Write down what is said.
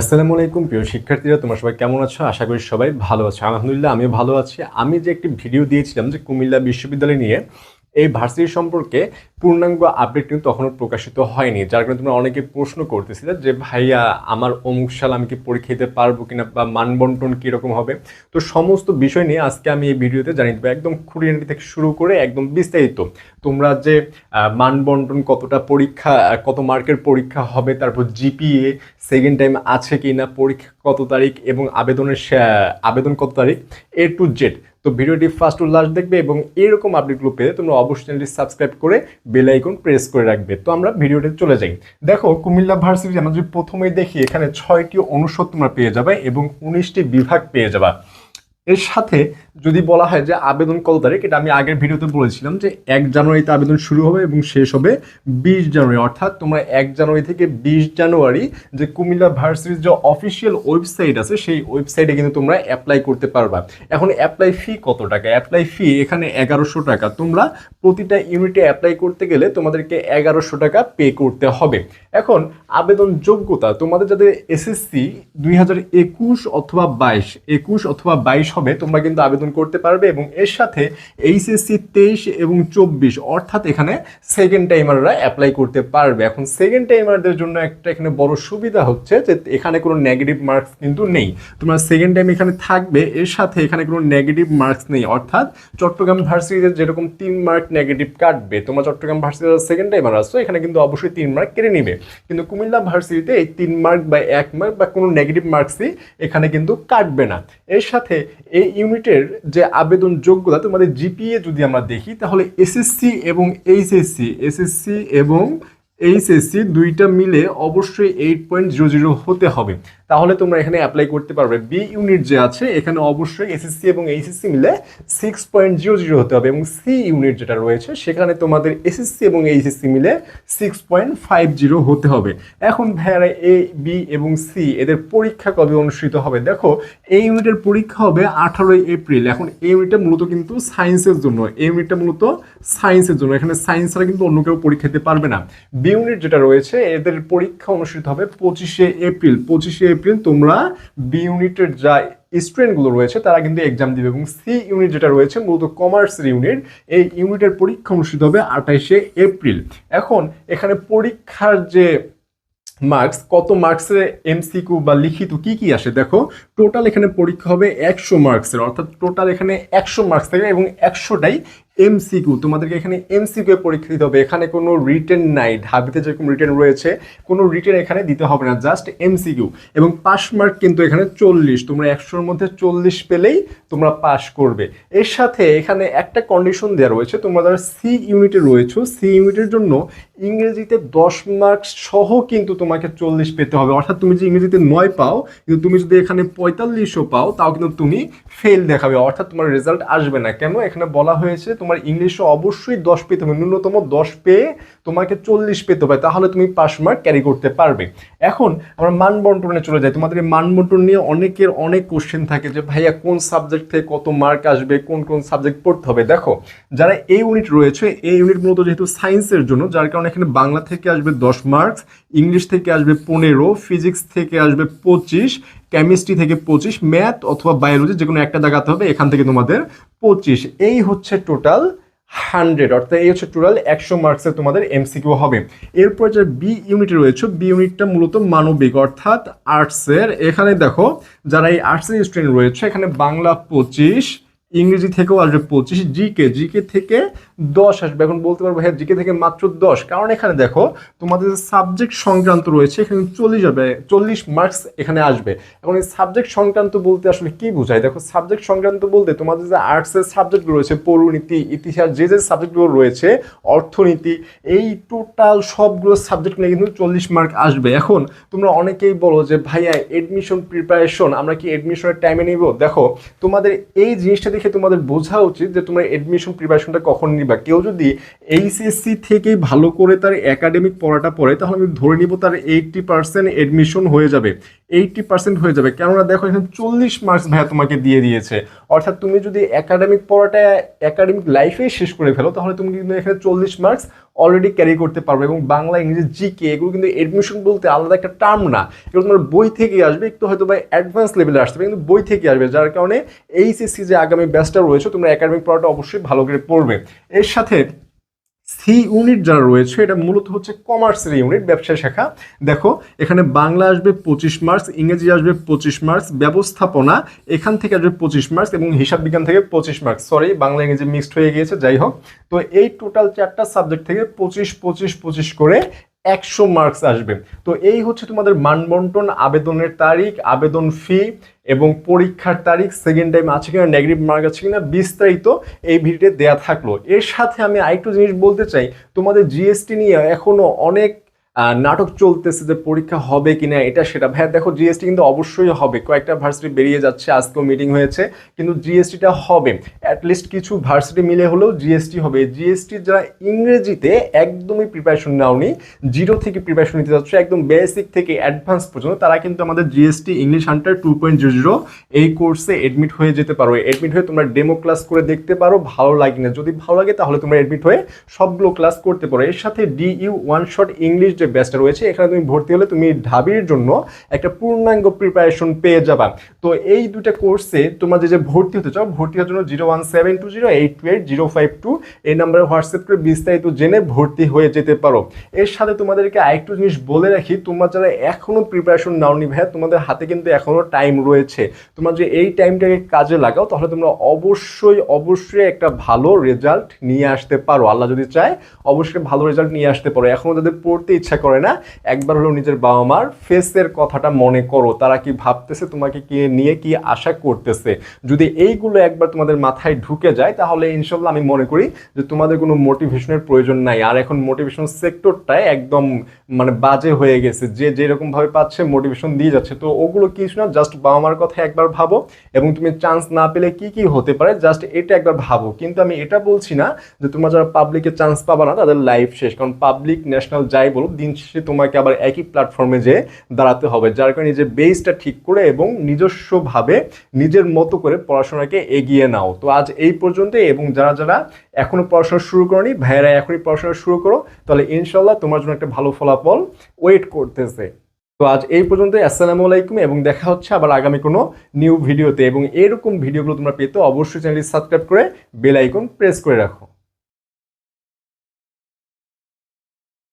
আসসালামু আলাইকুম, প্রিয় শিক্ষার্থীরা, তোমরা সবাই কেমন আছো? আশা করি সবাই ভালো আছো। আলহামদুলিল্লাহ, আমিও ভালো আছি। আমি যে একটি ভিডিও দিয়েছিলাম যে কুমিল্লা বিশ্ববিদ্যালয় নিয়ে এই ভার্সিটি সম্পর্কে পূর্ণাঙ্গ আপডেট কিন্তু তখনও প্রকাশিত হয়নি, যার কারণে তোমরা অনেকে প্রশ্ন করতেছিলে যে, ভাইয়া, আমার অমুক সাল আমি কি পরীক্ষা দিতে পারব কিনা বা মানবন্টন কীরকম হবে? তো সমস্ত বিষয় নিয়ে আজকে আমি এই ভিডিওতে জানিয়ে দেবো, একদম খুঁটিনাটি থেকে শুরু করে একদম বিস্তারিত। তোমরা যে মানবন্টন কতটা পরীক্ষা কত মার্কের পরীক্ষা হবে, তারপর জিপিএ সেকেন্ড টাইম আছে কি না পরীক্ষা কত তারিখ এবং আবেদনের আবেদন কত তারিখ এ টু জেড তো ভিডিওটি ফার্স্ট টু লাস্ট দেখবে এবং এরকম আপডেটগুলো পেতে তোমরা অবশ্যই চ্যানেলটি সাবস্ক্রাইব করে বেল আইকন প্রেস করে রাখবে। তো আমরা ভিডিওতে চলে যাই। দেখো, কুমিল্লা ভার্সিটি আমরা যদি প্রথমেই দেখি, এখানে ছয়টি অনুষদ তোমরা পেয়ে যাবে এবং উনিশটি বিভাগ পেয়ে যাবা। এর সাথে যদি বলা হয় যে আবেদন কত তারিখ, এটা আমি আগের ভিডিওতে বলেছিলাম যে এক জানুয়ারিতে আবেদন শুরু হবে এবং শেষ হবে বিশ জানুয়ারি। অর্থাৎ তোমরা এক জানুয়ারি থেকে বিশ জানুয়ারি যে কুমিল্লা ভার্সিটির যে অফিসিয়াল ওয়েবসাইট আছে, সেই ওয়েবসাইটে কিন্তু তোমরা অ্যাপ্লাই করতে পারবা। এখন অ্যাপ্লাই ফি কত টাকা? অ্যাপ্লাই ফি এখানে এগারোশো টাকা। তোমরা প্রতিটা ইউনিটে অ্যাপ্লাই করতে গেলে তোমাদেরকে এগারোশো টাকা পে করতে হবে। এখন আবেদন যোগ্যতা, তোমাদের যাদের এসএসসি দুই হাজার একুশ অথবা বাইশ, একুশ অথবা বাইশ হবে, তোমরা কিন্তু আবেদন করতে পারবে এবং এর সাথে এইচএসসি তেইশ এবং চব্বিশ, অর্থাৎ এখানে সেকেন্ড টাইমাররা অ্যাপ্লাই করতে পারবে। এখন সেকেন্ড টাইমারদের জন্য একটা এখানে বড় সুবিধা হচ্ছে যে এখানে কোনো নেগেটিভ মার্কস কিন্তু নেই। তোমরা সেকেন্ড টাইম এখানে থাকবে, এর সাথে এখানে কোনো নেগেটিভ মার্কস নেই। অর্থাৎ চট্টগ্রাম ভার্সিটিতে যেরকম তিন মার্ক নেগেটিভ কাটবে, তোমরা চট্টগ্রাম ভার্সিটিতে সেকেন্ড টাইমার আসছো এখানে কিন্তু অবশ্যই তিন মার্ক কেটে নিবে। কিন্তু কুমিল্লা ভার্সিটিতে এই তিন মার্ক বা এক মার্ক বা কোনো নেগেটিভ মার্কসই এখানে কিন্তু কাটবে না। এর সাথে এই ইউনিটের যে আবেদন যোগ্যতা তোমাদের জিপিএ যদি আমরা দেখি তাহলে এসএসসি এবং এইচএসসি এসএসসি এবং এইচএসসি দুইটা মিলে অবশ্যই এইট পয়েন্ট জিরো জিরো হতে হবে। তাহলে তোমরা এখানে অ্যাপ্লাই করতে পারবে। বি ইউনিট যে আছে, এখানে অবশ্যই এসএসসি এবং এইচএসসি মিলে সিক্স পয়েন্ট জিরো জিরো হতে হবে এবং সি ইউনিট যেটা রয়েছে, সেখানে তোমাদের এসএসসি এবং এইচএসসি মিলে সিক্স পয়েন্ট ফাইভ জিরো হতে হবে। এখন ভাইয়ারা এ বি এবং সি এদের পরীক্ষা কবে অনুষ্ঠিত হবে? দেখো এই ইউনিটের পরীক্ষা হবে আঠারোই এপ্রিল এখন এই ইউনিটটা মূলত কিন্তু সায়েন্সের জন্য। এই ইউনিটটা মূলত সায়েন্সের জন্য। এখানে সায়েন্স ছাড়া কিন্তু অন্য কেউ পরীক্ষা দিতে পারবে না। বি ইউনিট যেটা রয়েছে, এদের পরীক্ষা অনুষ্ঠিত হবে পঁচিশে এপ্রিল। পঁচিশে এপ্রিল তোমরা বি ইউনিটের যা স্টুডেন্টগুলো রয়েছে, তারা কিন্তু এক্সাম দিবে এবং সি ইউনিট যেটা রয়েছে, মূলত কমার্সের ইউনিট, এই ইউনিটের পরীক্ষা অনুষ্ঠিত হবে আঠাইশে এপ্রিল। এখন এখানে পরীক্ষার যে মার্কস কত মার্কসের এমসিকিউ বা লিখিত কি কি আসে, দেখো টোটাল এখানে পরীক্ষা হবে একশো মার্কসের অর্থাৎ টোটাল এখানে একশো মার্কস থাকে এবং একশোটাই এমসিকিউ তোমাদেরকে এখানে এমসিকিউ পরীক্ষা দিতে হবে। এখানে কোনো রিটেন নাই, ঢাবিতে যেরকম রিটেন রয়েছে, কোনো রিটেন এখানে দিতে হবে না জাস্ট এমসিকিউ এবং পাস মার্ক কিন্তু এখানে চল্লিশ, তোমরা একশোর মধ্যে চল্লিশ পেলেই তোমরা পাস করবে। এর সাথে এখানে একটা কন্ডিশন দেওয়া রয়েছে, তোমরা যারা সি ইউনিটে রয়েছো সি ইউনিটের জন্য ইংরেজিতে দশ মার্কস সহ কিন্তু তোমাকে চল্লিশ পেতে হবে। অর্থাৎ তুমি যে ইংরেজিতে নয় পাও, কিন্তু তুমি যদি এখানে পঁয়তাল্লিশও পাও, তাও কিন্তু তুমি ফেল দেখাবে। অর্থাৎ তোমার রেজাল্ট আসবে না। কেন? এখানে বলা হয়েছে তোমার ইংলিশে অবশ্যই দশ পেতে হবে ন্যূনতম দশ পেয়ে তোমাকে চল্লিশ পেতে হবে, তাহলে তুমি পাস মার্ক ক্যারি করতে পারবে। এখন আমরা মান বন্টনে চলে যাই। তোমাদের এই মান বন্টন নিয়ে অনেকের অনেক কোশ্চেন থাকে যে, ভাইয়া, কোন সাবজেক্ট থেকে কত মার্ক আসবে? কোন কোন সাবজেক্ট পড়তে হবে? দেখো, যারা এই ইউনিট রয়েছে, এই ইউনিট মূলত যেহেতু সায়েন্সের জন্য, যার কারণে এখানে বাংলা থেকে আসবে দশ মার্কস ইংলিশ থেকে আসবে পনেরো ফিজিক্স থেকে আসবে পঁচিশ কেমিস্ট্রি থেকে পঁচিশ ম্যাথ অথবা বায়োলজি যে কোনো একটা দেখাতে হবে, এখান থেকে তোমাদের পঁচিশ। এই হচ্ছে টোটাল হান্ড্রেড অর্থাৎ এই হচ্ছে টোটাল একশো মার্কসের তোমাদের এমসিকিউ হবে। এরপর যে বি ইউনিটে রয়েছে বি ইউনিটটা মূলত মানবিক, অর্থাৎ আর্টসের এখানে দেখো, যারা এই আর্টসের স্টুডেন্ট রয়েছে, এখানে বাংলা পঁচিশ ইংরেজি থেকেও আসবে পঁচিশ জিকে জিকে থেকে দশ আসবে। এখন বলতে পারব হ্যাঁ জিকে থেকে মাত্র দশ। কারণ এখানে দেখো, তোমাদের যে সাবজেক্ট সংক্রান্ত রয়েছে, এখানে চল্লিশ যাবে চল্লিশ মার্কস এখানে আসবে। এখন এই সাবজেক্ট সংক্রান্ত বলতে আসলে কি বোঝায়? দেখো সাবজেক্ট সংক্রান্ত বলতে তোমাদের যে আর্টসের সাবজেক্টগুলো রয়েছে, পৌরনীতি, ইতিহাস, যে যে সাবজেক্টগুলো রয়েছে, অর্থনীতি, এই টোটাল সবগুলো সাবজেক্ট নিয়ে কিন্তু চল্লিশ মার্ক আসবে। এখন তোমরা অনেকেই বলো যে, ভাইয়া এডমিশন প্রিপারেশন আমরা কি এডমিশনের টাইমে নিব? দেখো, তোমাদের এই জিনিসটা দেখে তোমাদের বোঝা উচিত যে তোমার এডমিশন প্রিপারেশনটা কখন নিবা। কেউ যদি এইচএসসি থেকে ভালো করে তার একাডেমিক পড়াটা পড়ে, তাহলে আমি ধরে নিব তার এইটটি পার্সেন্ট এডমিশন হয়ে যাবে। এইটটি পার্সেন্ট হয়ে যাবে। কেননা দেখো, এখানে চল্লিশ মার্কস ভাইয়া তোমাকে দিয়ে দিয়েছে। অর্থাৎ তুমি যদি একাডেমিক পড়াটা একাডেমিক লাইফেই শেষ করে ফেলো, তাহলে তুমি কিন্তু এখানে চল্লিশ মার্কস অলরেডি ক্যারি করতে পারবে এবং বাংলা, ইংরেজি জিকে এগুলো কিন্তু এডমিশন বলতে আলাদা একটা টার্ম না। এগুলো তোমার বই থেকে আসবে, একটু হয়তো বা অ্যাডভান্স লেভেলে আসতে কিন্তু বই থেকে আসবে, যার কারণে এইচএসসি যে আগামী ব্যাচটা রয়েছে, তোমরা একাডেমিক পড়াটা অবশ্যই ভালো করে পড়বে। এর সাথে সি ইউনিট যারা রয়েছে, এটা মূলত হচ্ছে কমার্সের ইউনিট, ব্যবসা শাখা। দেখো, এখানে বাংলা আসবে পঁচিশ মার্চ ইংরেজি আসবে পঁচিশ মার্চ ব্যবস্থাপনা এখান থেকে আসবে পঁচিশ মার্চ এবং হিসাব বিজ্ঞান থেকে পঁচিশ মার্কস। সরি বাংলা, ইংরেজি মিক্সড হয়ে গিয়েছে, যাই হোক। তো এই টোটাল চারটা সাবজেক্ট থেকে পঁচিশ পঁচিশ পঁচিশ করে একশো মার্কস আসবে। তো এই হচ্ছে তোমাদের মানবন্টন, আবেদনের তারিখ, আবেদন ফি এবং পরীক্ষার তারিখ সেকেন্ড টাইম আছে কিনা নেগেটিভ মার্ক আছে কিনা, বিস্তারিত এই ভিডিওতে দেয়া থাকল। এর সাথে আমি আরেকটু জিনিস বলতে চাই, তোমাদের জিএসটি নিয়ে এখনও অনেক নাটক চলতেছে যে পরীক্ষা হবে কিনা, এটা সেটা। ভাইয়া, দেখো জিএসটি কিন্তু অবশ্যই হবে। কয়েকটা ভার্সিটি বেরিয়ে যাচ্ছে, আজকেও মিটিং হয়েছে, কিন্তু জিএসটিটা হবে। অ্যাটলিস্ট কিছু ভার্সিটি মিলে হলেও জিএসটি হবে। জিএসটি যারা ইংরেজিতে একদমই প্রিপারেশন নাওনি জিরো থেকে প্রিপারেশন নিতে যাচ্ছে, একদম বেসিক থেকে অ্যাডভান্স পর্যন্ত, তারা কিন্তু আমাদের GST English Hunter two point zero zero এই কোর্সে এডমিট হয়ে যেতে পারো। এডমিট হয়ে তোমরা ডেমো ক্লাস করে দেখতে পারো, ভালো লাগে না। যদি ভালো লাগে, তাহলে তোমরা এডমিট হয়ে সবগুলো ক্লাস করতে পারো। এর সাথে ডিইউ ওয়ান শট ইংলিশ যে ব্যাচটা রয়েছে। এখানে তুমি ভর্তি হলে তুমি ঢাবির জন্য একটা পূর্ণাঙ্গ প্রিপারেশন পেয়ে যাবা। তো এই দুটা কোর্সে তোমরা যে যে ভর্তি হতে চাও, ভর্তি হওয়ার জন্য zero one seven two zero eight two eight zero five two এই নাম্বারে হোয়াটসঅ্যাপ করে বিস্তারিত জেনে ভর্তি হয়ে যেতে পারো। এর সাথে তোমাদেরকে আরেকটু জিনিস বলে রাখি, তোমরা যারা এখনও প্রিপারেশন নাওনি ভাইয়া, তোমাদের হাতে কিন্তু এখনও টাইম রয়েছে। তোমরা যে এই টাইমটাকে কাজে লাগাও, তাহলে তোমরা অবশ্যই অবশ্যই একটা ভালো রেজাল্ট নিয়ে আসতে পারো। আল্লাহ যদি চায়, অবশ্যই ভালো রেজাল্ট নিয়ে আসতে পারো। এখনও যাদের পড়তে ইচ্ছা করে না, একবার হলেও নিজের বাবা মার ফেসের কথাটা মনে করো। তারা কি ভাবতেছে, তোমাকে কি নিয়ে কি আশা করতেছে? যদি এইগুলো একবার তোমাদের মাথায় ঢুকে যায়, তাহলে ইনশাল্লাহ আমি মনে করি যে তোমাদের কোনো মোটিভেশনের প্রয়োজন নাই। আর এখন মোটিভেশন সেক্টরটাই একদম মানে বাজে হয়ে গেছে। যে যেরকম ভাবে পাচ্ছে মোটিভেশন দিয়ে যাচ্ছে। তো ওগুলো কিছু না জাস্ট বাবা মার কথা একবার ভাবো এবং তুমি চান্স না পেলে কি কি হতে পারে জাস্ট এটা একবার ভাবো। কিন্তু আমি এটা বলছি না যে তোমরা যারা পাবলিকে চান্স পাবা না, তাদের লাইফ শেষ। কারণ পাবলিক ন্যাশনাল যাই বলো দিন শেষে তোমাকে আবার একই প্ল্যাটফর্মে যে দাঁড়াতে হবে, যার কারণে নিজের বেসটা ঠিক করে এবং নিজস্বভাবে নিজের মতো করে পড়াশোনাকে এগিয়ে নাও। তো আজ এই পর্যন্তই এবং যারা যারা এখনও পড়াশোনা শুরু করনি, ভাইয়েরা এখনই পড়াশোনা শুরু করো, তাহলে ইনশাল্লাহ তোমার জন্য একটা ভালো ফলাফল ওয়েট করতেছে। তো আজ এই পর্যন্তই, আসসালামু আলাইকুম এবং দেখা হচ্ছে আবার আগামী কোনো নিউ ভিডিওতে এবং এরকম ভিডিওগুলো তোমরা পেতে অবশ্যই চ্যানেলটি সাবস্ক্রাইব করে বেল আইকন প্রেস করে রাখো।